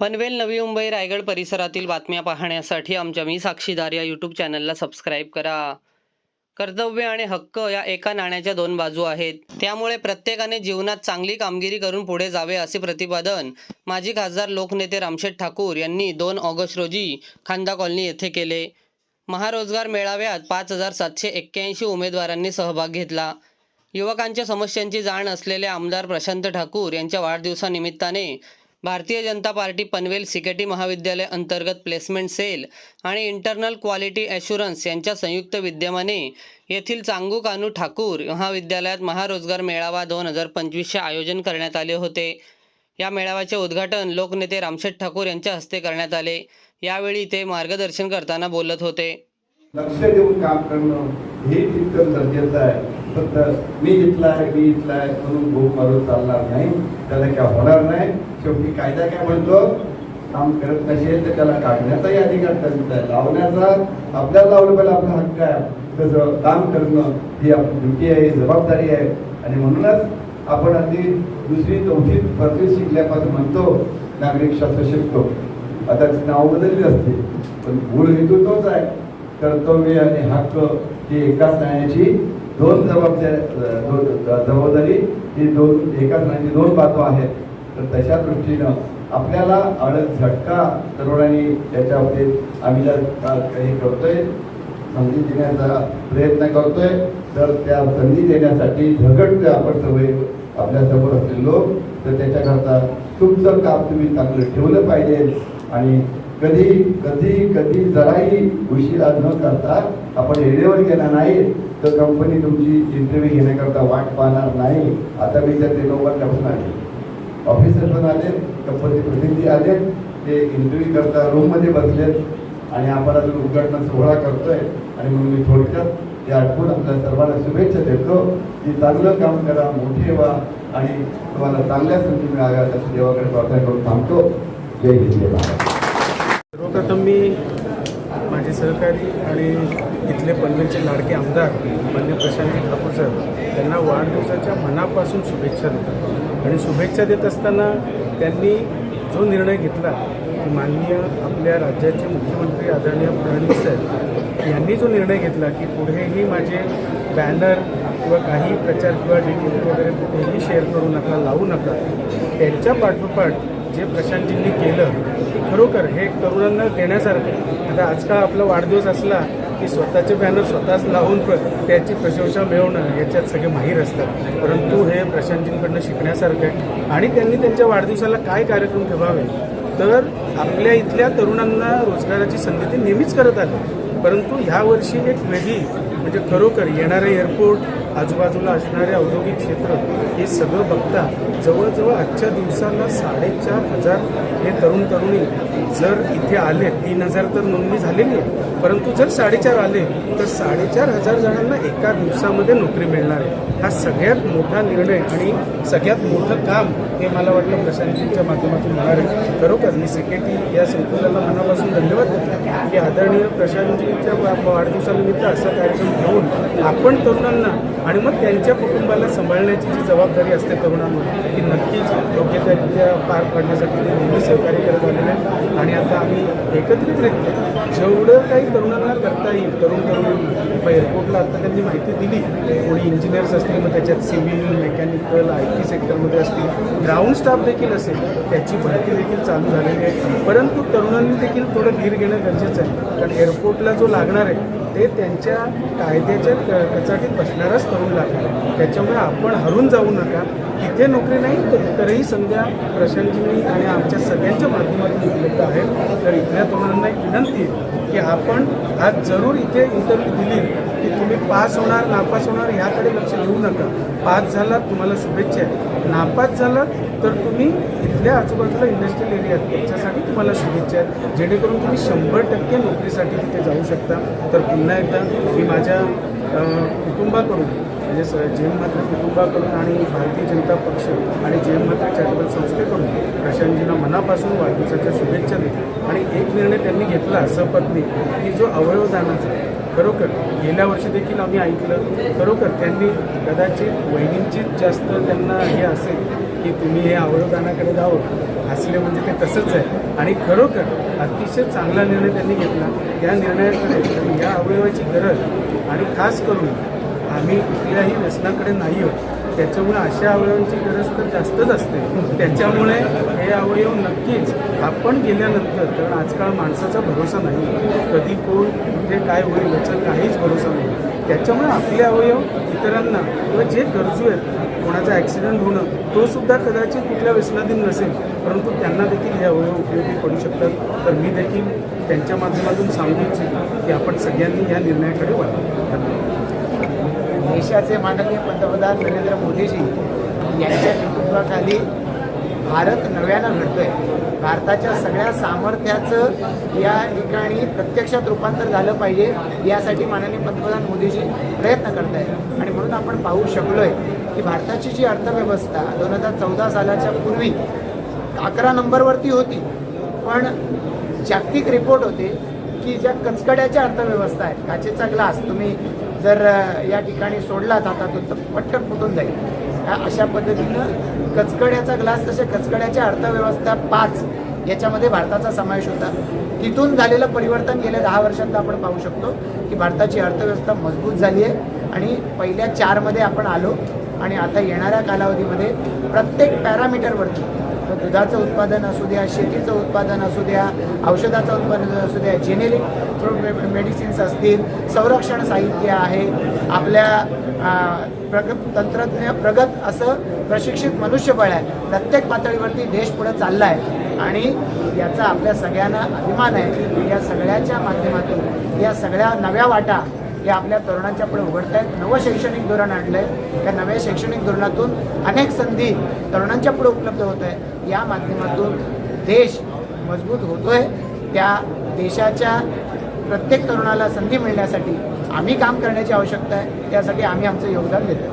पनवेल नवी मुंबई रायगड परिसरातील बातम्या पाहण्यासाठी आमच्या मी साक्षीदार या यूट्यूब चॅनलला सबस्क्राईब करा. कर्तव्य आणि हक्क या एका नाण्याच्या दोन बाजू आहेत. त्यामुळे प्रत्येकाने जीवनात चांगली कामगिरी करून पुढे जावे असे प्रतिपादन माजी खासदार लोकनेते रामशेठ ठाकूर यांनी दोन ऑगस्ट रोजी खांदा कॉलनी येथे केले. महारोजगार मेळाव्यात पाच हजार सातशे एक्क्याऐंशी उमेदवारांनी सहभाग घेतला. युवकांच्या समस्यांची जाण असलेले आमदार प्रशांत ठाकूर यांच्या वाढदिवसानिमित्ताने भारतीय जनता पार्टी पनवेल सिकेटी महाविद्यालय अंतर्गत प्लेसमेंट सेल आणि इंटरनल क्वालिटी ॲश्युरन्स यांच्या संयुक्त विद्यमाने येथील चांगू कानू ठाकूर महाविद्यालयात महारोजगार मेळावा दोन हजार पंचवीसचे आयोजन करण्यात आले होते. या मेळाव्याचे उद्घाटन लोकनेते रामशेठ ठाकूर यांच्या हस्ते करण्यात आले. यावेळी ते मार्गदर्शन करताना बोलत होते. लक्ष देऊन काम करणं हे तितकं गरजेचं आहे. फक्त मी इथला आहे मी इथला आहे म्हणून भूक मारून चालणार नाही. त्याला काय होणार नाही. शेवटी कायदा काय म्हणतो? काम करत नसेल तर त्याला काढण्याचाही अधिकार त्यांचा आहे. लावण्याचा आपल्याला लावलं पाहिजे आपला हक्क आहे. तसं काम करणं ही आपली ड्युटी आहे जबाबदारी आहे. आणि म्हणूनच आपण अगदी दुसरी चौथी पदवी शिकल्यापासून म्हणतो नागरिक शास्त्र शिकतो. आता त्याची नाव बदलली असते पण मूळ हेतू तोच आहे. कर्तव्य आणि हक्क ही एकाच नाण्याची दोन जबाबदारी दोन जबाबदारी ही दोन एकाच नाही दोन बाजू आहेत. तर तशा दृष्टीनं आपल्याला अडक झटका तरुणांनी त्याच्यावरती आम्ही जर का- काही करतोय संधी देण्याचा प्रयत्न करतोय. तर त्या संधी देण्यासाठी झगडतोय आपण सगळे आपल्यासमोर असलेले लोक तर त्याच्याकरता तुमचं काम तुम्ही चांगलं ठेवलं पाहिजे. आणि कधी कधी कधी जराही उशिरा न करता आपण वेळेवर गेला नाही तर कंपनी तुमची इंटरव्ह्यू घेण्याकरता वाट पाहणार नाही. आता मी तर ते पण आले. ऑफिसर पण आले कंपनी प्रतिनिधी आले ते इंटरव्ह्यू करता रूममध्ये बसलेत. आणि आपण अजून उद्घाटन सोहळा करतोय. आणि म्हणून मी थोडक्यात ते आठवून आपल्या सर्वांना शुभेच्छा देतो. की चांगलं काम करा मोठे व्हा. आणि तुम्हाला चांगल्या संधी मिळाव्यात अशी देवाकडे प्रार्थना करून थांबतो. जय हिंद जय सर्वप्रथम मी माझे सहकारी आणि इथले पनवेलचे लाडके आमदार मान्य प्रशांत ठाकूर सर त्यांना वाढदिवसाच्या मनापासून शुभेच्छा देतो. आणि शुभेच्छा देत असताना त्यांनी जो निर्णय घेतला की माननीय आपल्या राज्याचे मुख्यमंत्री आदरणीय फडणवीस साहेब यांनी जो निर्णय घेतला की पुढेही माझे बॅनर किंवा काही प्रचार किंवा डिटेल वगैरे कुठेही शेअर करू नका लावू नका त्यांच्या पाठोपाठ जे प्रशांतजींनी केलं की खरोखर हे तरुणांना देण्यासारखं आहे. आता आजकाल आपला वाढदिवस असला की स्वतःचे बॅनर स्वतःच लावून प्र त्याची प्रशंसा मिळवणं याच्यात सगळे माहीर असतात परंतु हे प्रशांतजींकडनं शिकण्यासारखं आहे. आणि त्यांनी त्यांच्या वाढदिवसाला काय कार्यक्रम ठेवावे? तर आपल्या इथल्या तरुणांना रोजगाराची संधी ते नेहमीच करत आले. परंतु ह्यावर्षी एक वेगळी म्हणजे खरोखर येणारे एअरपोर्ट आजूबाजूला असणारे औद्योगिक क्षेत्र हे सगळं बघता जवळजवळ आजच्या दिवसाला साडेचार हजार हे तरुण तरुणी जर इथे आले तीन हजार तर नोंदणी झालेली आहे. परंतु जर साडेचार आले तर साडेचार हजार जणांना एका दिवसामध्ये नोकरी मिळणार आहे. हा सगळ्यात मोठा निर्णय आणि सगळ्यात मोठं काम हे मला वाटलं प्रशांतजींच्या माध्यमातून होणार आहे. खरोखर मी सेक्रेटरी या संकुलाला मनापासून धन्यवाद देतो. की आदरणीय प्रशांतजींच्या वाढदिवसानिमित्त असा कार्यक्रम घेऊन आपण तरुणांना आणि मग त्यांच्या कुटुंबाला सांभाळण्याची जी जबाबदारी असते तरुणांना ती नक्कीच योग्यरित्या पार पाडण्यासाठी ते नेहमी सहकार्य करत आलेले आहेत. आणि आता आम्ही एकत्रितरित्या जेवढं काही तरुणांना करता येईल तरुण तरुणांना एअरपोर्टला आता त्यांनी माहिती दिली कोणी इंजिनियर्स असतील मग त्याच्यात सिव्हिल मेकॅनिकल आय टी सेक्टरमध्ये असतील ग्राउंड स्टाफ देखील असेल त्याची भरती देखील चालू झालेली आहे. परंतु तरुणांनी देखील थोडं धीर घेणं गरजेचं आहे. कारण एअरपोर्टला जो लागणार आहे ते त्यांच्या कायद्याच्या कचाटीत बसणाराच तरुण लागला त्याच्यामुळे आपण हरून जाऊ नका. इथे नोकरी नाही तर इतरही संध्या प्रशांतजींनी आणि आमच्या सगळ्यांच्या माध्यमातून उपलब्ध आहेत. तर इथल्या तरुणांना एक विनंती आहे की आपण आज जरूर इथे इंटरव्ह्यू दिली. पास होणार नापास होणार ह्याकडे लक्ष देऊ नका. पास झाला तुम्हाला शुभेच्छा आहेत नापास झाला तर तुम्ही इथल्या आजूबाजूला इंडस्ट्रियल एरिया त्याच्यासाठी तुम्हाला शुभेच्छा आहेत. जेणेकरून तुम्ही शंभर टक्के नोकरीसाठी तिथे जाऊ शकता. तर पुन्हा एकदा मी माझ्या कुटुंबाकडून म्हणजे स जे एम मात्र कुटुंबाकडून आणि भारतीय जनता पक्ष आणि जे एम मात्र चॅरिटेबल संस्थेकडून प्रशांतजींना मनापासून वाढदिवसाच्या शुभेच्छा देतो. आणि एक निर्णय त्यांनी घेतला सपत्नी की जो अवयवदानाचा खरोखर गेल्या वर्षी देखील आम्ही ऐकलं खरोखर त्यांनी कदाचित वहिनींचीच जास्त त्यांना हे असेल की तुम्ही हे अवयवदानाकडे जावं हसले म्हणजे ते तसंच आहे. आणि खरोखर अतिशय चांगला निर्णय त्यांनी घेतला. त्या निर्णयाकडे या अवयवाची गरज आणि खास करून आम्ही कुठल्याही व्यसनाकडे नाही आहोत. त्याच्यामुळे अशा अवयवांची गरज तर जास्तच असते. त्याच्यामुळे हे अवयव नक्कीच आपण गेल्यानंतर कारण आजकाल माणसाचा भरोसा नाही. कधी कोण कुठे काय होईल याचा काहीच भरोसा नाही. त्याच्यामुळे आपले अवयव इतरांना किंवा जे गरजू आहेत कोणाचा ॲक्सिडेंट होणं तो सुद्धा कदाचित कुठल्या व्यसनाधीन नसेल. परंतु त्यांना देखील हे अवयव उपयोगी पडू शकतात. तर मी देखील त्यांच्या माध्यमातून सांगू इच्छितो की आपण सगळ्यांनी या निर्णयाकडे वळावं देशाचे माननीय पंतप्रधान नरेंद्र मोदीजी यांच्या नेतृत्वाखाली भारत नव्यानं घडतोय. भारताच्या सगळ्या सामर्थ्याचं या ठिकाणी प्रत्यक्षात रूपांतर झालं पाहिजे यासाठी माननीय पंतप्रधान मोदीजी प्रयत्न करत आहेत आणि म्हणून आपण पाहू शकलोय की भारताची जी अर्थव्यवस्था दोन हजार चौदा सालाच्या पूर्वी अकरा नंबरवरती होती पण जागतिक रिपोर्ट होते की ज्या कचकड्याच्या अर्थव्यवस्था आहेत काचेचा ग्लास तुम्ही जर या ठिकाणी सोडलात हातातून तर पटकन फुटून जाईल. ह्या अशा पद्धतीनं कचकड्याचा ग्लास तसे कचकड्याच्या अर्थव्यवस्था पाच याच्यामध्ये भारताचा समावेश होता. तिथून झालेलं परिवर्तन गेल्या दहा वर्षात आपण पाहू शकतो की भारताची अर्थव्यवस्था मजबूत झाली आहे आणि पहिल्या चारमध्ये आपण आलो आणि आता येणाऱ्या कालावधीमध्ये प्रत्येक पॅरामीटरवरती तर दुधाचं उत्पादन असू द्या शेतीचं उत्पादन असू द्या औषधाचं उत्पादन असू द्या जेनेरिक मेडिसिन्स असतील संरक्षण साहित्य आहे. आपल्या प्रग तंत्रज्ञ प्रगत असं प्रशिक्षित मनुष्यबळ आहे. प्रत्येक पातळीवरती देश पुढे चालला आहे आणि याचा आपल्या सगळ्यांना अभिमान आहे या सगळ्याच्या माध्यमातून या सगळ्या नव्या वाटा या आपल्या तरुणांच्या पुढे उघडत आहेत नवं शैक्षणिक धोरण आणलं आहे त्या नव्या शैक्षणिक धोरणातून अनेक संधी तरुणांच्या पुढे उपलब्ध होत आहे या माध्यमातून देश मजबूत होतोय. त्या देशाच्या प्रत्येक तरुणाला संधी मिळण्यासाठी आम्ही काम करण्याची आवश्यकता आहे. त्यासाठी आम्ही आमचं योगदान देतो